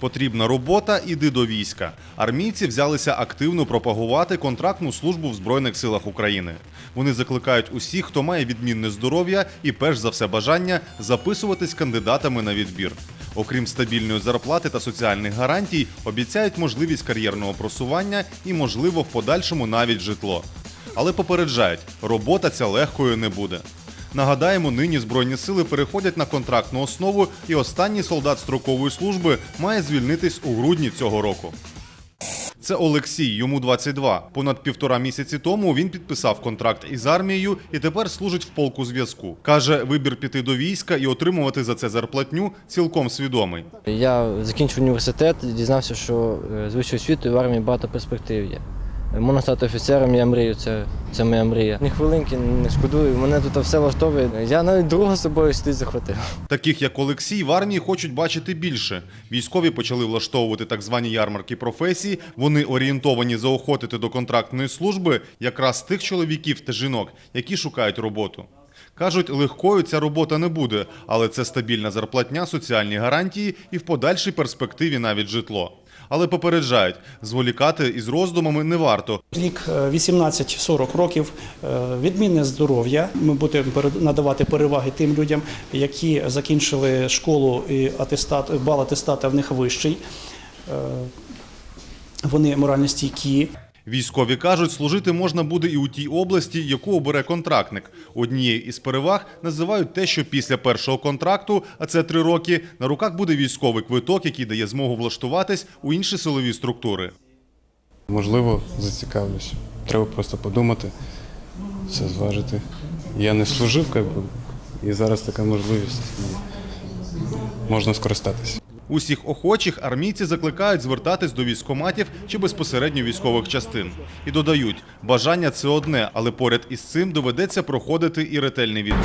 Потрібна робота, іди до війська. Армійці взялися активно пропагувати контрактну службу в Збройних силах України. Вони закликають усіх, хто має відмінне здоров'я і перш за все бажання записуватись кандидатами на відбір. Окрім стабільної зарплати та соціальних гарантій, обіцяють можливість кар'єрного просування і, можливо, в подальшому навіть житло. Але попереджають, робота ця легкою не буде. Нагадаємо, нині Збройні сили переходять на контрактну основу, і останній солдат строкової служби має звільнитись у грудні цього року. Це Олексій, йому 22. Понад півтора місяці тому він підписав контракт із армією і тепер служить в полку зв'язку. Каже, вибір піти до війська і отримувати за це зарплатню цілком свідомий. Я закінчив університет, дізнався, що е, з вищою освітою в армії багато перспектив є. Можна стати офіцером, я мрію, це, це моя мрія. Ні хвилинки не шкодую, мене тут все влаштовує. Я навіть друга собою сюди захватив. Таких як Олексій в армії хочуть бачити більше. Військові почали влаштовувати так звані ярмарки професій. Вони орієнтовані заохотити до контрактної служби якраз тих чоловіків та жінок, які шукають роботу. Кажуть, легкою ця робота не буде, але це стабільна зарплатня, соціальні гарантії і в подальшій перспективі навіть житло. Але попереджають, зволікати із роздумами не варто. Вік е, 18-40 років, е, відмінне здоров'я. Ми будемо надавати переваги тим людям, які закінчили школу і атестат, бал атестата в них вищий. Е, Вони морально стійкі. Військові кажуть, служити можна буде і у тій області, яку обере контрактник. Однією із переваг називають те, що після першого контракту, а це три роки, на руках буде військовий квиток, який дає змогу влаштуватись у інші силові структури. Можливо, зацікавлюсь. Треба просто подумати, все зважити. Я не служив, і зараз така можливість. Можна скористатися. Усіх охочих армійці закликають звертатись до військоматів чи безпосередньо військових частин. І додають, бажання це одне, але поряд із цим доведеться проходити і ретельний відбір.